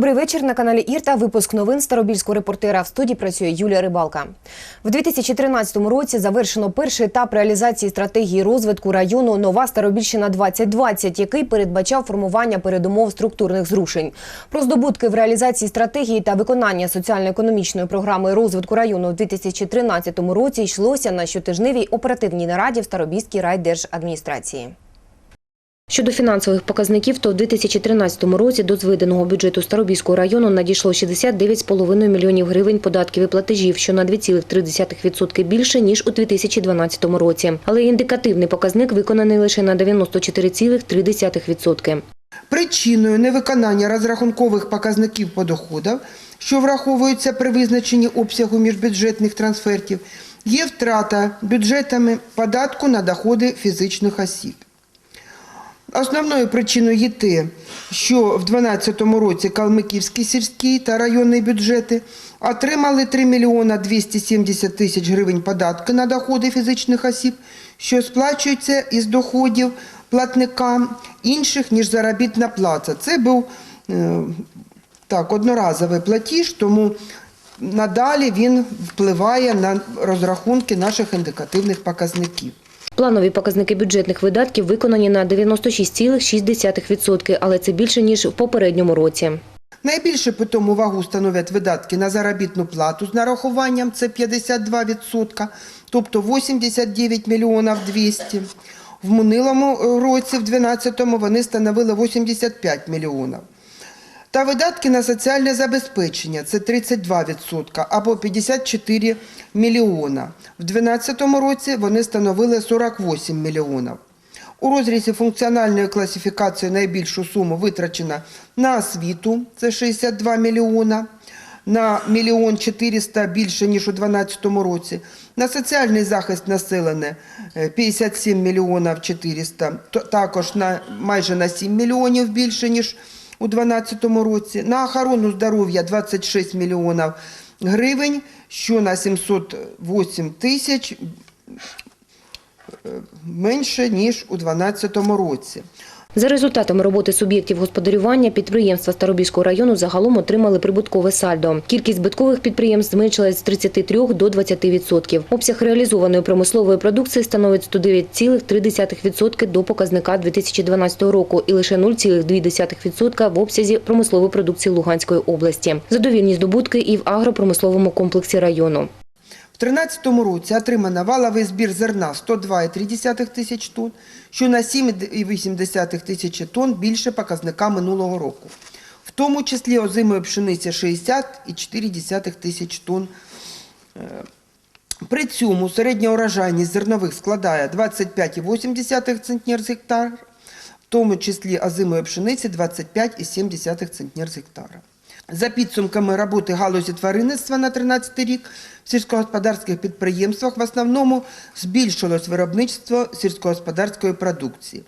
Добрий вечір на каналі Ірта. Випуск новин Старобільського репортера. В студії працює Юлія Рибалка. В 2013 році завершено перший етап реалізації стратегії розвитку району Нова Старобільщина 2020, який передбачав формування передумов структурних зрушень. Про здобутки в реалізації стратегії та виконання соціально-економічної програми розвитку району в 2013 році йшлося на щотижневій оперативній нараді в Старобільській райдержадміністрації. Щодо фінансових показників, то в 2013 році до зведеного бюджету Старобільського району надійшло 69,5 мільйонів гривень податків і платежів, що на 2,3% більше, ніж у 2012 році. Але індикативний показник виконаний лише на 94,3%. Причиною невиконання розрахункових показників по доходах, що враховуються при визначенні обсягу міжбюджетних трансфертів, є втрата бюджетами податку на доходи фізичних осіб. Основною причиною є те, що в 2012 році Калмиківський сільський та районний бюджети отримали 3 мільйона 270 тисяч гривень податки на доходи фізичних осіб, що сплачуються із доходів платникам інших, ніж заробітна плата. Це був е, так, одноразовий платіж, тому надалі він впливає на розрахунки наших індикативних показників. Планові показники бюджетних видатків виконані на 96,6%, але це більше, ніж в попередньому році. Найбільше по тому вагу становлять видатки на заробітну плату з нарахуванням, це 52%, тобто 89 мільйонів 200. В минулому році, в 2012-му, вони становили 85 мільйонів. Та видатки на соціальне забезпечення – це 32% або 54 мільйона. В 2012 році вони становили 48 мільйонів. У розрізі функціональної класифікації найбільшу суму витрачено на освіту – це 62 мільйона, на мільйон 400 більше, ніж у 2012 році, на соціальний захист населення е, 57 мільйонів 400, також на майже на 7 мільйонів більше, ніж у 2012 році, на охорону здоров'я 26 мільйонів гривень, що на 708 тисяч менше, ніж у 2012 році. За результатами роботи суб'єктів господарювання підприємства Старобільського району загалом отримали прибуткове сальдо. Кількість збиткових підприємств зменшилась з 33 до 20%. Обсяг реалізованої промислової продукції становить 109,3% до показника 2012 року і лише 0,2% в обсязі промислової продукції Луганської області. Задовільні здобутки і в агропромисловому комплексі району. В 2013 році отримано валовий збір зерна 102,3 тисяч тонн, що на 7,8 тисячі тонн більше показника минулого року. В тому числі озимої пшениці 60,4 тисяч тонн. Е, При цьому середня урожайність зернових складає 25,8 центнер з гектар, в тому числі озимої пшениці 25,7 центнер з гектара. За підсумками роботи галузі тваринництва на 2013 рік в сільськогосподарських підприємствах в основному збільшилось виробництво сільськогосподарської продукції.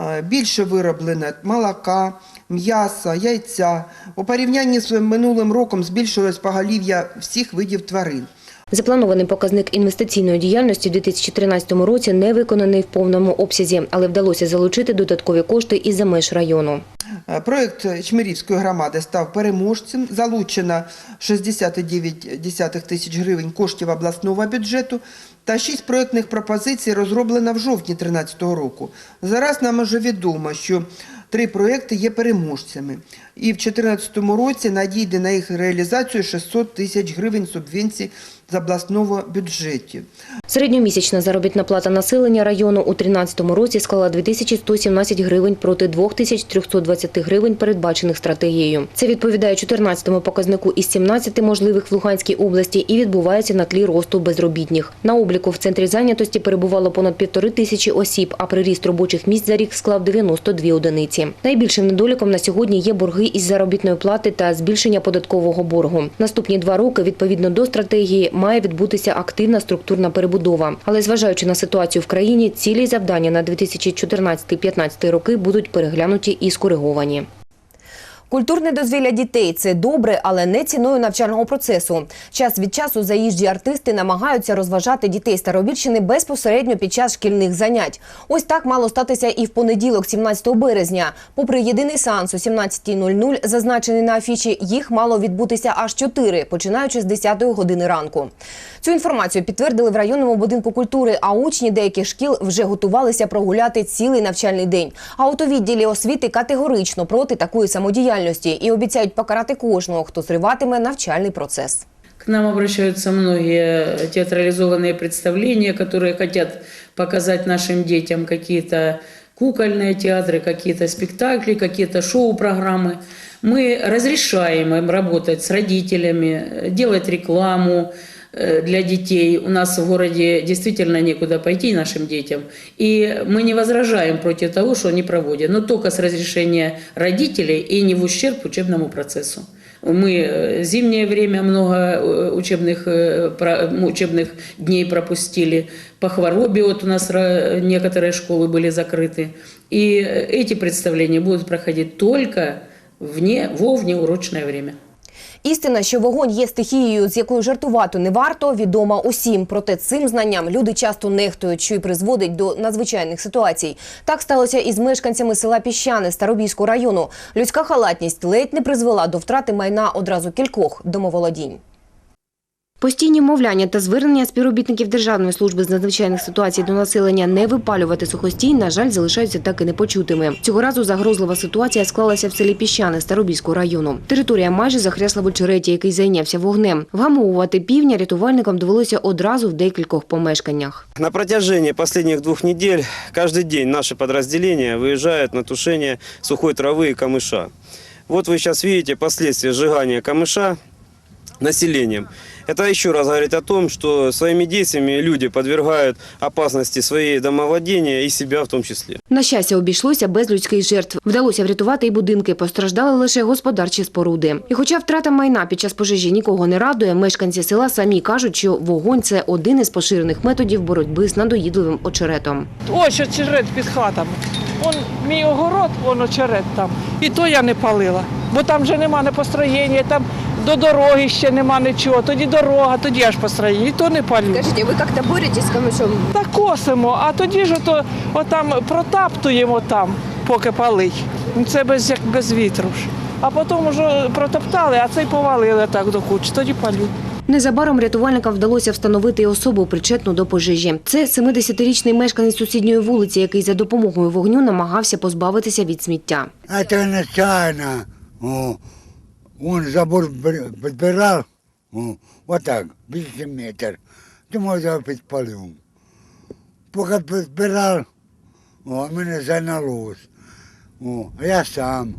Е, Більше вироблено молока, м'яса, яйця. У порівнянні з минулим роком збільшилось поголів'я всіх видів тварин. Запланований показник інвестиційної діяльності у 2013 році не виконаний в повному обсязі, але вдалося залучити додаткові кошти із-за меж району. Е, Проект Чмирівської громади став переможцем. Залучено 69,9 тисяч гривень коштів обласного бюджету та шість проєктних пропозицій розроблено в жовтні 2013 року. Зараз нам вже відомо, що три проєкти є переможцями. І в 2014 році надійде на їх реалізацію 600 тисяч гривень субвенцій з обласного бюджету. Середньомісячна заробітна плата населення району у 2013 році склала 2117 гривень проти 2320 гривень, передбачених стратегією. Це відповідає 14-му показнику із 17 можливих в Луганській області і відбувається на тлі росту безробітних. На обліку в центрі зайнятості перебувало понад півтори тисячі осіб, а приріст робочих місць за рік склав 92 одиниці. Найбільшим недоліком на сьогодні є борги із заробітної плати та збільшення податкового боргу. Наступні два роки, відповідно до стратегії, має відбутися активна структурна перебудова. Але зважаючи на ситуацію в країні, цілі завдання на 2014-2015 роки будуть переглянуті і скориговані. Культурне дозвілля дітей це добре, але не ціною навчального процесу. Час від часу заїжджі артисти намагаються розважати дітей Старобільщини безпосередньо під час шкільних занять. Ось так мало статися і в понеділок, 17 березня. Попри єдиний сеанс о 17.00, зазначений на афіші, їх мало відбутися аж чотири, починаючи з 10 години ранку. Цю інформацію підтвердили в районному будинку культури, а учні деяких шкіл вже готувалися прогуляти цілий навчальний день. А от у відділі освіти категорично проти такої самодіяльності і обіцяють покарати кожного, хто зриватиме навчальний процес. К нам обращаются многие театрализованные представления, которые хотят показать нашим детям какие-то кукольные театры, какие-то спектакли, какие-то шоу-программы. Мы разрешаем им работать с родителями, делать рекламу э, для детей. У нас в городе действительно некуда пойти нашим детям. И мы не возражаем против того, что они проводят, но только с разрешения родителей и не в ущерб учебному процессу. Мы э, зимнее время много э, учебных, э, учебных дней пропустили. По хворобе вот у нас некоторые школы были закрыты. И э, эти представления будут проходить только вне, во внеурочное время. Істина, що вогонь є стихією, з якою жартувати не варто, відома усім. Проте цим знанням люди часто нехтують, що й призводить до надзвичайних ситуацій. Так сталося і з мешканцями села Піщани Старобійського району. Людська халатність ледь не призвела до втрати майна одразу кількох домоволодінь. Постійні мовляння та звернення співробітників Державної служби з надзвичайних ситуацій до населення не випалювати сухостій, на жаль, залишаються так і непочутими. Цього разу загрозлива ситуація склалася в селі Піщани Старобільського району. Територія майже захрясла в очереті, який зайнявся вогнем. Вгамовувати півня рятувальникам довелося одразу в декількох помешканнях. На протяжении последних двух недель каждый день наши подразделения выезжают на тушение сухой травы и камыша. Вот вы сейчас видите последствия сжигания камыша населением. Это еще раз говорит о том, что своими действиями люди подвергают опасности свои домовладения и себя в том числе. На щастя, обійшлося без людських жертв. Вдалося врятувати і будинки, постраждали лише господарчі споруди. І хоча втрата майна під час пожежі нікого не радує, мешканці села самі кажуть, що вогонь це один із поширених методів боротьби з надоїдливим очеретом. Ось очерет під хатами. Он мій огород, вон очерет там. І то я не палила, бо там вже нема не построєння, там до дороги ще нема нічого. Тоді дорога, тоді аж построєння, і то не палю. Скажите, вы как-то боретесь с камышом? Та косимо, а тоді ж ото, отам протаптуємо там, поки палить. Ну, Це без, як без вітру ж. А потім вже протоптали, а цей повалили так до кучі, тоді палю. Незабаром рятувальникам вдалося встановити особу, причетну до пожежі. Це 70-річний мешканець сусідньої вулиці, який за допомогою вогню намагався позбавитися від сміття. Это нечаянно. О, он забор подбирал, вот так, більше метр. Думаю, я підпалив. Поки підбирав, о, мене зайнялось. О, я сам.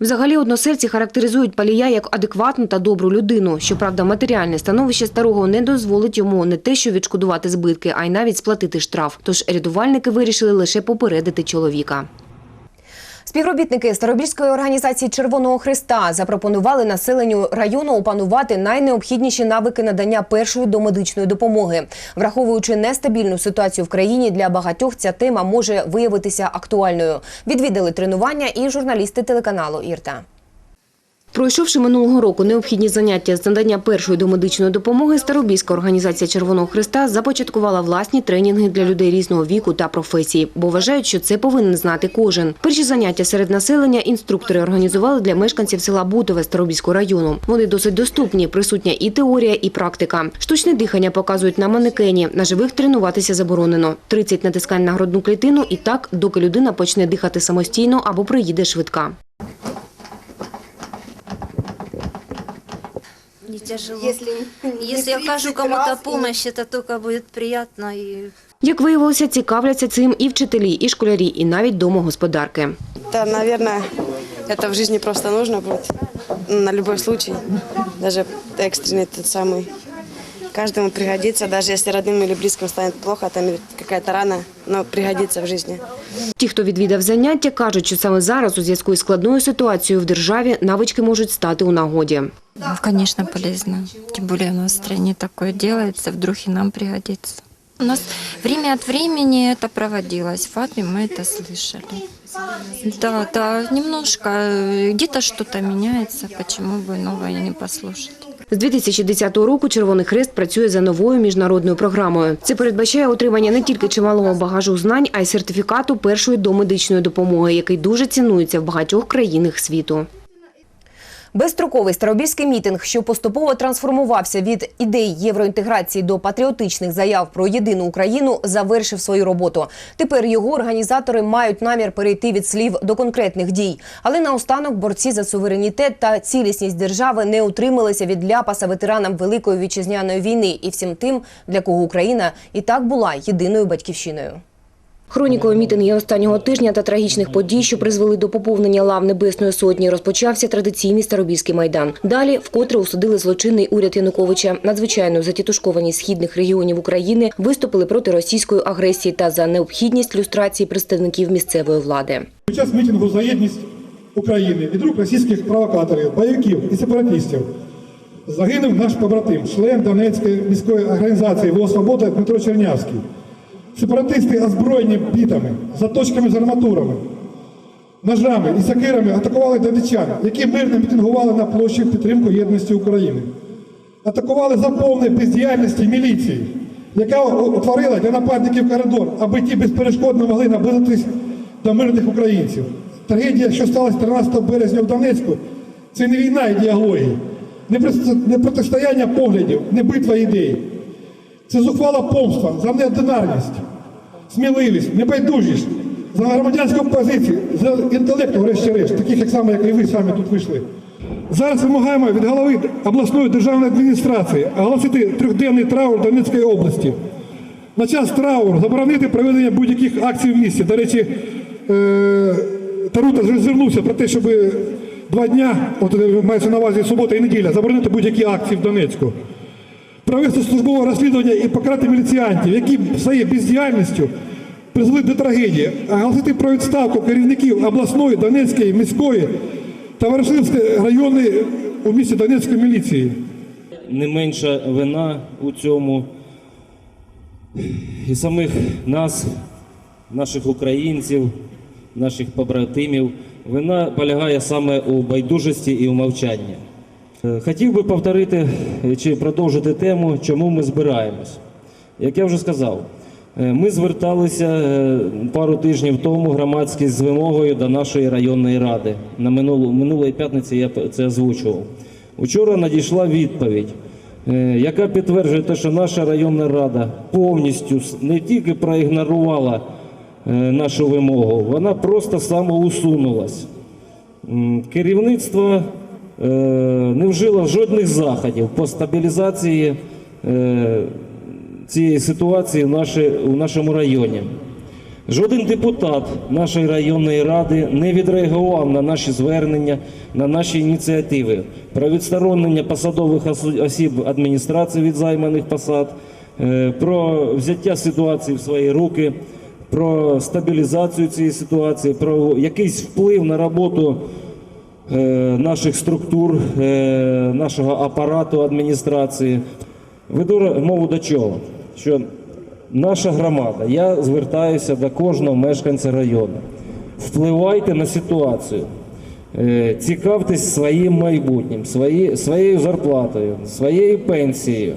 Взагалі односельці характеризують палія як адекватну та добру людину. Щоправда, матеріальне становище старого не дозволить йому не те, що відшкодувати збитки, а й навіть сплатити штраф. Тож рятувальники вирішили лише попередити чоловіка. Співробітники Старобільської організації Червоного Христа запропонували населенню району опанувати найнеобхідніші навики надання першої домедичної допомоги. Враховуючи нестабільну ситуацію в країні, для багатьох ця тема може виявитися актуальною. Відвідали тренування і журналісти телеканалу Ірта. Пройшовши минулого року необхідні заняття з надання першої домедичної допомоги, Старобільська організація Червоного Христа започаткувала власні тренінги для людей різного віку та професії, бо вважають, що це повинен знати кожен. Перші заняття серед населення інструктори організували для мешканців села Бутове Старобільського району. Вони досить доступні, присутня і теорія, і практика. Штучне дихання показують на манекені. На живих тренуватися заборонено. 30 натискань на грудну клітину і так, доки людина почне дихати самостійно або приїде швидка. тяжело. Если, не Если я 30 окажу кому-то раз и- помощь, это только будет приятно и Як виявилося, цікавляться цим і вчителі, і школярі, і навіть домогосподарки. Да, наверное, это в жизни просто нужно будет на любой случай, даже экстренный тот самый. Каждому пригодится, даже если родным или близким станет плохо, там или какая-то рана, но пригодится в жизни. Ті, хто відвідав заняття, кажуть, що саме зараз у зв'язку із складною ситуацією в державі навички можуть стати у нагоді. Ну, Конечно, полезно. Тем более у нас в стране такое делается, вдруг и нам пригодится. У нас время от времени это проводилось. В ФАПе мы это слышали. Да, да, немножко. э, Где-то что-то меняется, почему бы новое не послушать. З 2010 року Червоний Хрест працює за новою міжнародною програмою. Це передбачає отримання не тільки чималого багажу знань, а й сертифікату першої домедичної допомоги, який дуже цінується в багатьох країнах світу. Безстроковий старобільський мітинг, що поступово трансформувався від ідей євроінтеграції до патріотичних заяв про єдину Україну, завершив свою роботу. Тепер його організатори мають намір перейти від слів до конкретних дій. Але наостанок борці за суверенітет та цілісність держави не утрималися від ляпаса ветеранам Великої вітчизняної війни і всім тим, для кого Україна і так була єдиною батьківщиною. Хронікою мітингів останнього тижня та трагічних подій, що призвели до поповнення лав Небесної Сотні, розпочався традиційний Старобільський майдан. Далі вкотре осудили злочинний уряд Януковича, надзвичайно затітушкованість східних регіонів України, виступили проти російської агресії та за необхідність люстрації представників місцевої влади. Під час мітингу за єдність України від рук російських провокаторів, бойовиків і сепаратистів загинув наш побратим, член Донецької міської організації «Волос Свобода» Дмитро Чернявський. Сепаратисти озброєні бітами, заточками з арматурами, ножами і сакирами атакували донечан, які мирно мітингували на площі в підтримку єдності України. Атакували за повної бездіяльності міліції, яка утворила для нападників коридор, аби ті безперешкодно могли наблизитись до мирних українців. Трагедія, що сталася 13 березня в Донецьку, це не війна ідеології, не протистояння поглядів, не битва ідей. Це зухвала помста за неординарність, сміливість, небайдужість, за громадянську позицію, за інтелект, врешті-решт, таких як саме, як і ви самі тут вийшли. Зараз вимагаємо від голови обласної державної адміністрації оголосити трьохденний траур Донецької області. На час трауру заборонити проведення будь-яких акцій в місті. До речі, е, Тарута звернувся про те, щоб два дня, от е, мається на увазі субота і неділя, заборонити будь-які акції в Донецьку. Провести службове розслідування і покарати міліціантів, які своєю бездіяльністю призвели до трагедії, оголосити про відставку керівників обласної, Донецької, міської та Ворошилівської районної у місті Донецької міліції. не менша вина у цьому і самих нас, наших українців, наших побратимів. Вина полягає саме у байдужості і у мовчанні. Е, Хотів би повторити е, чи продовжити тему, чому ми збираємось. Як я вже сказав, е, ми зверталися пару тижнів тому громадськість з вимогою до нашої районної ради. На минулу, минулої п'ятниці я це озвучував. Учора надійшла відповідь, яка підтверджує те, що наша районна рада повністю не тільки проігнорувала нашу вимогу, вона просто самоусунулась. Керівництво не вжило жодних заходів по стабілізації е, цієї ситуації в нашому районі. Жоден депутат нашої районної ради не відреагував на наші звернення, на наші ініціативи про відсторонення посадових осіб адміністрації від займаних посад, е, про взяття ситуації в свої руки, про стабілізацію цієї ситуації, про якийсь вплив на роботу е, наших структур, е, нашого апарату адміністрації. Веду мову до чого? Що наша громада, я звертаюся до кожного мешканця району. Впливайте на ситуацію, Е, цікавтесь своїм майбутнім, свої, своєю зарплатою, своєю пенсією,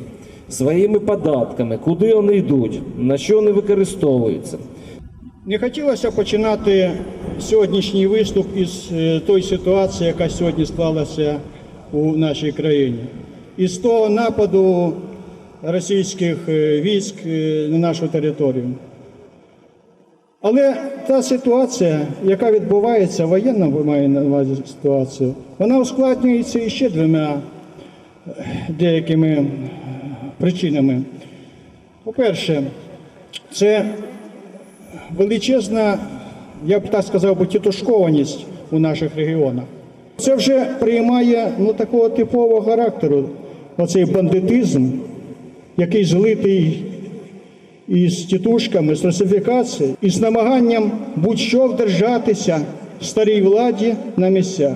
своїми податками, куди вони йдуть, на що вони використовуються. Не хотілося починати сьогоднішній виступ із е, тої ситуації, яка сьогодні склалася у нашій країні. Із того нападу російських е, військ е, на нашу територію. Але та ситуація, яка відбувається, воєнна має на увазі ситуацію, вона ускладнюється іще двома деякими причинами. По-перше, це величезна, я б так сказав, би, тітушкованість у наших регіонах. Це вже приймає ну, такого типового характеру, оцей бандитизм, який злитий із тітушками, з русифікацією, і з намаганням будь-що вдержатися старій владі на місцях.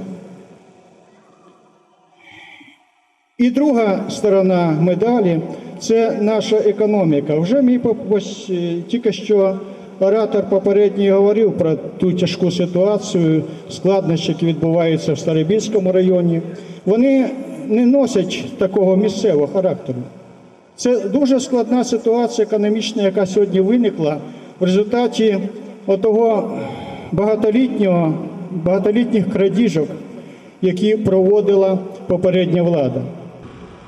І друга сторона медалі це наша економіка. Вже мій ось е, тільки що оратор попередній говорив про ту тяжку ситуацію, складнощі, які відбуваються в Старобільському районі, вони не носять такого місцевого характеру. Це дуже складна ситуація економічна, яка сьогодні виникла в результаті отого багатолітнього, багатолітніх крадіжок, які проводила попередня влада.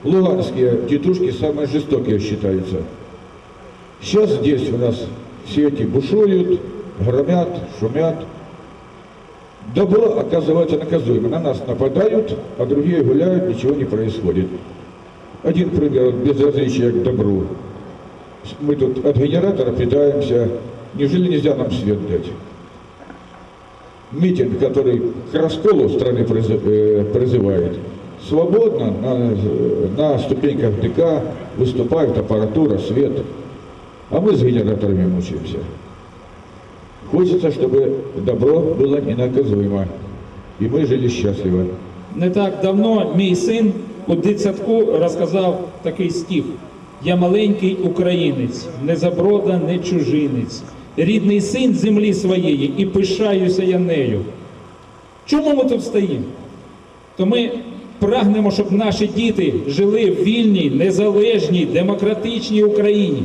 Луганские тетушки самые жестокие считаются. Сейчас здесь у нас все эти бушуют, громят, шумят. Добро оказывается наказуемо. На нас нападают, а другие гуляют, ничего не происходит. Один пример вот безразличия к добру. Мы тут от генератора питаемся. Неужели нельзя нам свет дать? Митинг, который к расколу страны э, призывает, свободно на, на ступеньках ДК выступает аппаратура, свет. А мы с генераторами мучаемся. Хочется, чтобы добро было ненаказуемо. И мы жили счастливо. Не так давно мій син у дитсадку розказав такий стих. Я маленький українець, не заброда, не чужинець, рідний син землі своєї, і пишаюся я нею. Чому ми тут стоїмо? То ми прагнемо, щоб наші діти жили в вільній, незалежній, демократичній Україні.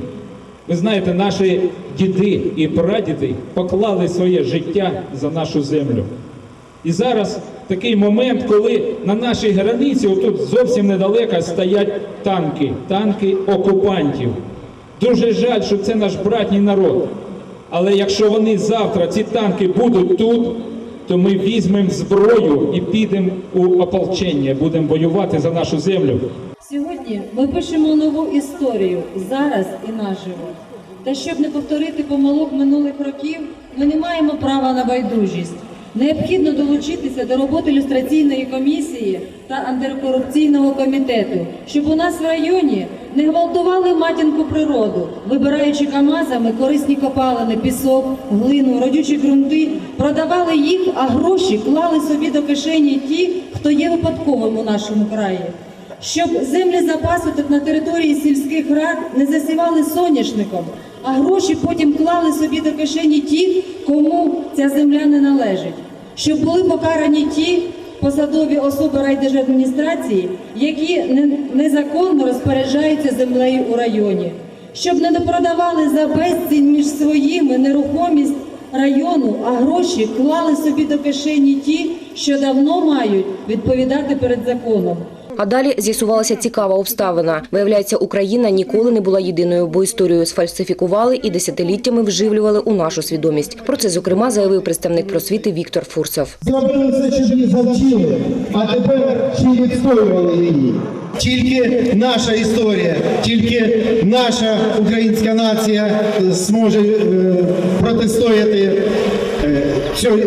Ви знаєте, наші діди і прадіди поклали своє життя за нашу землю. І зараз такий момент, коли на нашій границі, отут зовсім недалеко, стоять танки, танки окупантів. Дуже жаль, що це наш братній народ. Але якщо вони завтра, ці танки, будуть тут, то ми візьмемо зброю і підемо у ополчення, будемо воювати за нашу землю. Сьогодні ми пишемо нову історію зараз і наживо. Та щоб не повторити помилок минулих років, ми не маємо права на байдужість. Необхідно долучитися до роботи люстраційної комісії та антикорупційного комітету, щоб у нас в районі не гвалтували матінку природу, вибираючи камазами корисні копалини, пісок, глину, родючі ґрунти, продавали їх, а гроші клали собі до кишені ті, хто є випадковим у нашому краї щоб землі запасу на території сільських рад не засівали соняшником, а гроші потім клали собі до кишені ті, кому ця земля не належить, щоб були покарані ті посадові особи райдержадміністрації, які незаконно розпоряджаються землею у районі, щоб не продавали за безцінь між своїми нерухомість району, а гроші клали собі до кишені ті, що давно мають відповідати перед законом. А далі з'ясувалася цікава обставина. Виявляється, Україна ніколи не була єдиною, бо історію сфальсифікували і десятиліттями вживлювали у нашу свідомість. Про це зокрема заявив представник просвіти Віктор Фурсов. Зробили все, щоб її завчили, а тепер й відстоювали її. Тільки наша історія, тільки наша українська нація зможе е, протистояти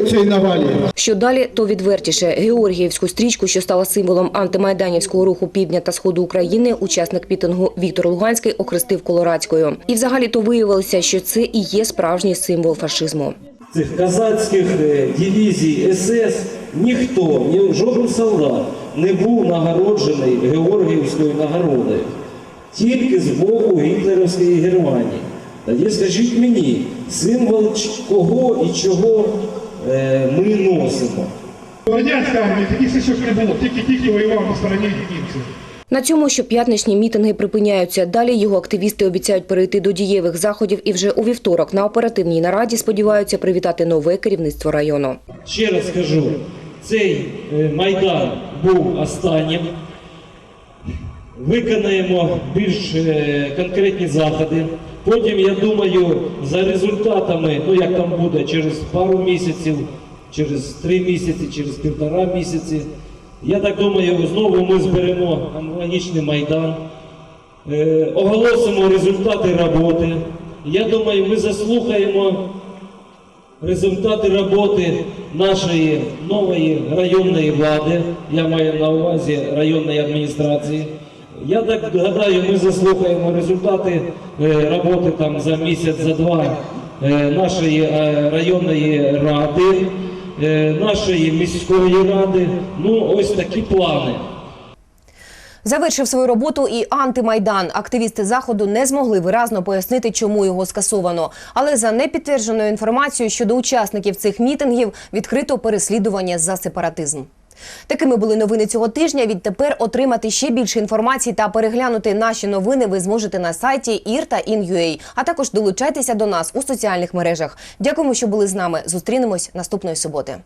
цій навалі. Що далі, то відвертіше. Георгіївську стрічку, що стала символом антимайданівського руху півдня та сходу України, учасник пітингу Віктор Луганський охрестив колорадською. І взагалі то виявилося, що це і є справжній символ фашизму. цих казацьких е, дивізій СС ніхто, ні жоден солдат не був нагороджений Георгіївською нагородою. Тільки з боку гітлерівської Германії. Тоді скажіть мені, символ кого і чого ми носимо? В радянській армії таких стичок не було, тільки ті, хто воював на стороні німців. На цьому щоп'ятничні мітинги припиняються. Далі його активісти обіцяють перейти до дієвих заходів і вже у вівторок на оперативній нараді сподіваються привітати нове керівництво району. Ще раз скажу, цей е, майдан був останнім. Виконаємо більш е, конкретні заходи. Потім, я думаю, за результатами, ну як там буде, через пару місяців, через три місяці, через півтора місяці, я так думаю, знову ми зберемо аналогічний майдан, е, оголосимо результати роботи. Я думаю, ми заслухаємо результати роботи нашої нової районної влади, я маю на увазі районної адміністрації. Я так гадаю, ми заслухаємо результати е, роботи там за місяць, за два е, нашої е, районної ради, нашої міської ради. Ну, ось такі плани. Завершив свою роботу і антимайдан. Активісти заходу не змогли виразно пояснити, чому його скасовано. Але за непідтвердженою інформацією щодо учасників цих мітингів відкрито переслідування за сепаратизм. Такими були новини цього тижня. Відтепер отримати ще більше інформації та переглянути наші новини. Ви зможете на сайті IR а також долучайтеся до нас у соціальних мережах. Дякуємо, що були з нами. Зустрінемось наступної суботи.